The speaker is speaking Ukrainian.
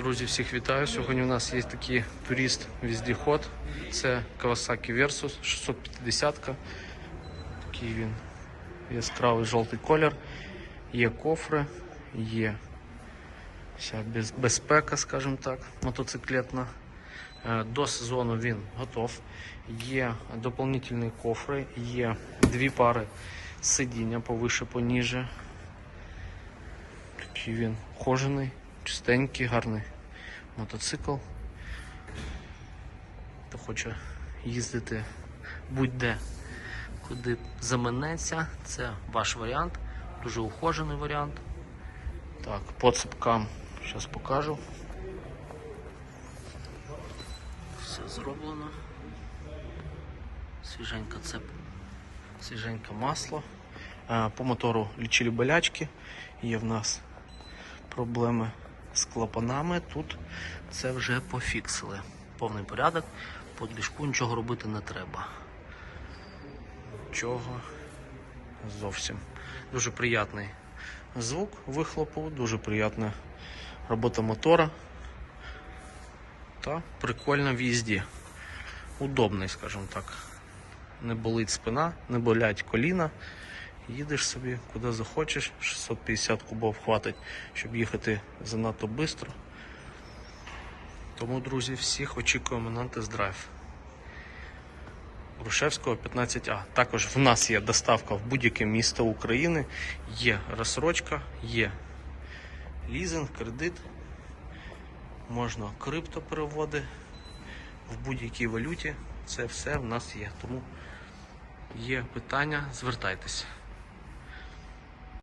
Друзі, всіх вітаю. Сьогодні у нас є такий турист віздіход. Це Kawasaki Versus 650. Такий він яскравий жовтий колір. Є кофри, є вся безпека, скажімо так, мотоциклетна. Е, До сезону він готов. Є доповнительні кофри, є дві пари сидіння повише, поніже. Такий він кожаний, чистенький, гарний мотоцикл. Хто хоче їздити будь-де, куди заманеться, це ваш варіант. Дуже ухожений варіант. Так, по зараз покажу. Все зроблено. Свіженька цеп, свіженьке масло. Е, По мотору лічили болячки. Є в нас проблеми з клапанами. Тут це вже пофіксили. Повний порядок. По двіжку нічого робити не треба. Нічого зовсім. Дуже приятний звук вихлопу, дуже приятна робота мотора. Та прикольно в їзді. Удобний, скажімо так. Не болить спина, не болять коліна. Їдеш собі куди захочеш, 650 кубов хватить, щоб їхати занадто швидко. Тому, друзі, всіх очікуємо на тест-драйв. Грушевського 15А. Також в нас є доставка в будь-яке місто України, є розсрочка, є лізинг, кредит, можна криптопереводи в будь-якій валюті. Це все в нас є. Тому є питання, звертайтеся.